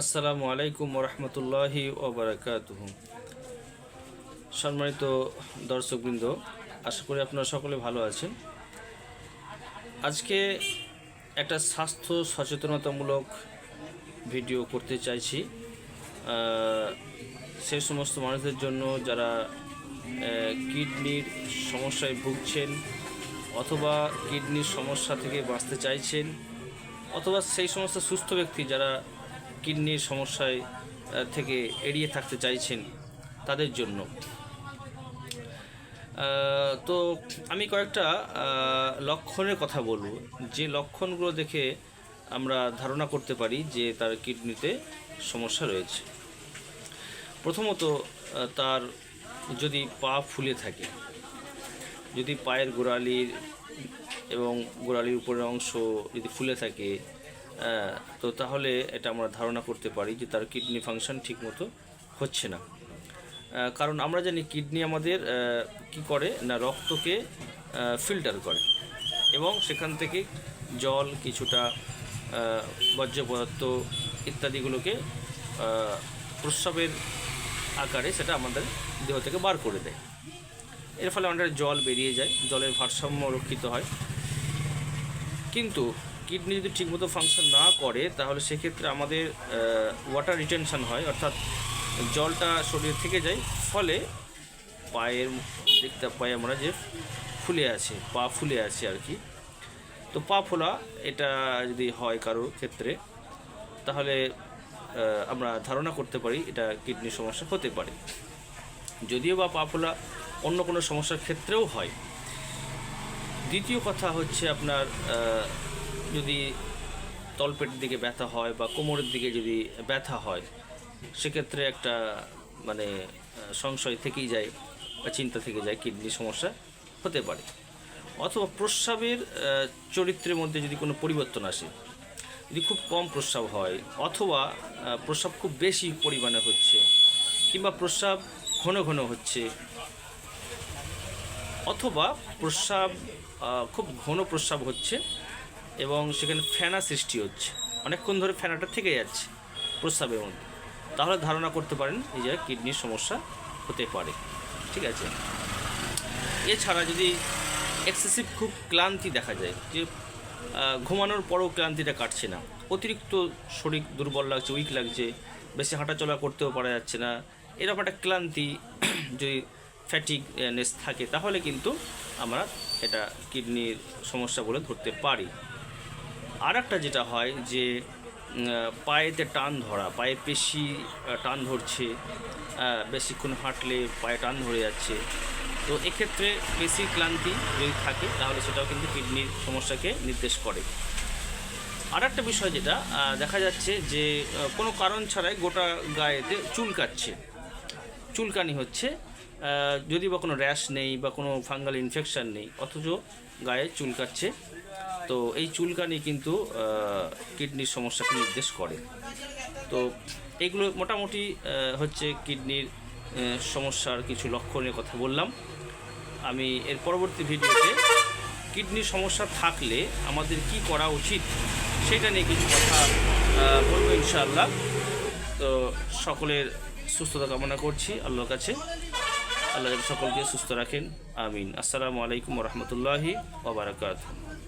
আসসালামু আলাইকুম রহমতুল্লাহি ওবরাকাতুহ। সম্মানিত দর্শকবৃন্দ, আশা করি আপনারা সকলে ভালো আছেন। আজকে একটা স্বাস্থ্য সচেতনতামূলক ভিডিও করতে চাইছি। সেই সমস্ত মানুষদের জন্য যারা কিডনির সমস্যায় ভুগছেন অথবা কিডনির সমস্যা থেকে বাঁচতে চাইছেন অথবা সেই সমস্ত সুস্থ ব্যক্তি যারা কিডনির সমস্যায় থেকে এড়িয়ে থাকতে চাইছেন তাদের জন্য। তো আমি কয়েকটা লক্ষণের কথা বলব। যে লক্ষণগুলো দেখে আমরা ধারণা করতে পারি যে তার কিডনিতে সমস্যা রয়েছে। প্রথমত তার যদি পা ফুলে থাকে, যদি পায়ের গোড়ালির এবং গোড়ালির উপরের অংশ যদি ফুলে থাকে তো তাহলে এটা আমরা ধারণা করতে পারি যে তার কিডনি ফাংশন ঠিকমতো হচ্ছে না। কারণ আমরা জানি কিডনি আমাদের কি করে? না, রক্তকে ফিল্টার করে। এবং সেখান থেকে জল কিছুটা বর্জ্য পদার্থ ইত্যাদিগুলোকে প্রস্রাবের আকারে সেটা আমাদের দেহ থেকে বার করে দেয়। এর ফলে আমাদের জল বেরিয়ে যায়, জলের ভারসাম্য রক্ষিত হয়। কিন্তু কিডনি যদি ঠিকমতো ফাংশন না করে, তাহলে সেক্ষেত্রে আমাদের ওয়াটার রিটেনশন হয়, অর্থাৎ জলটা শরীর থেকে যায়, ফলে পায়ের দেখতে পাই আমরা যে ফুলে আছে, পা ফুলে আছে আর কি। তো পা ফোলা, এটা যদি হয় কারোর ক্ষেত্রে, তাহলে আমরা ধারণা করতে পারি এটা কিডনির সমস্যা হতে পারে। যদিও বা পা ফোলা অন্য কোনো সমস্যার ক্ষেত্রেও হয়। দ্বিতীয় কথা হচ্ছে আপনার যদি তলপেটের দিকে ব্যথা হয় বা কোমরের দিকে যদি ব্যথা হয়, সেক্ষেত্রে একটা মানে সংশয় থেকেই যায় বা চিন্তা থেকে যায় কিডনির সমস্যা হতে পারে। অথবা প্রস্রাবের চরিত্রের মধ্যে যদি কোনো পরিবর্তন আসে, যদি খুব কম প্রস্রাব হয়, অথবা প্রস্রাব খুব বেশি পরিমাণে হচ্ছে, কিংবা প্রস্রাব ঘন ঘন হচ্ছে, অথবা প্রস্রাব খুব ঘন প্রস্রাব হচ্ছে এবং সেখানে ফেনা সৃষ্টি হচ্ছে। অনেকক্ষণ ধরে ফেনাটা থেকে যাচ্ছে প্রস্রাবের মধ্যে। তাহলে ধারণা করতে পারেন এই যে কিডনির সমস্যা হতে পারে। ঠিক আছে? এছাড়া যদি এক্সেসিভ খুব ক্লান্তি দেখা যায়, যে ঘুমানোর পরও ক্লান্তিটা কাটছে না, অতিরিক্ত শরীর দুর্বল লাগছে, উইক লাগছে, বেশি হাঁটাচলা করতেও পারা যাচ্ছে না, এরকম একটা ক্লান্তি যদি ফ্যাটিকনেস থাকে, তাহলে কিন্তু আমরা এটা কিডনির সমস্যা বলে ধরতে পারি। আর একটা যেটা হয় যে পায়েতে টান ধরা, পায়ে পেশি টান ধরছে বেশিক্ষণ হাঁটলে পায়ে টান ধরে যাচ্ছে। তো এক্ষেত্রে পেশি ক্লান্তি যদি থাকে, তাহলে সেটাও কিন্তু কিডনির সমস্যাকে নির্দেশ করে। আর একটা বিষয় যেটা দেখা যাচ্ছে যে কোনো কারণ ছাড়াই গোটা গায়েতে চুলকাচ্ছে চুলকানি হচ্ছে যদি বা কোনো র্যাশ নেই বা কোনো ফাঙ্গাল ইনফেকশান নেই, অথচ গায়ে চুলকাচ্ছে তো এই চুলকানি কিন্তু কিডনির সমস্যাকে নির্দেশ করে। তো এগুলো মোটামুটি হচ্ছে কিডনির সমস্যার কিছু লক্ষণের কথা বললাম। আমি এর পরবর্তী ভিডিওতে কিডনির সমস্যা থাকলে আমাদের কি করা উচিত সেটা নিয়ে কিছু কথা বলব ইনশাআল্লাহ। তো সকলের সুস্থতা কামনা করছি আল্লাহর কাছে। আল্লাহ সকলকে সুস্থ রাখেন। আমিন। আসসালামু আলাইকুম রহমতুল্লাহি ওবরাকাত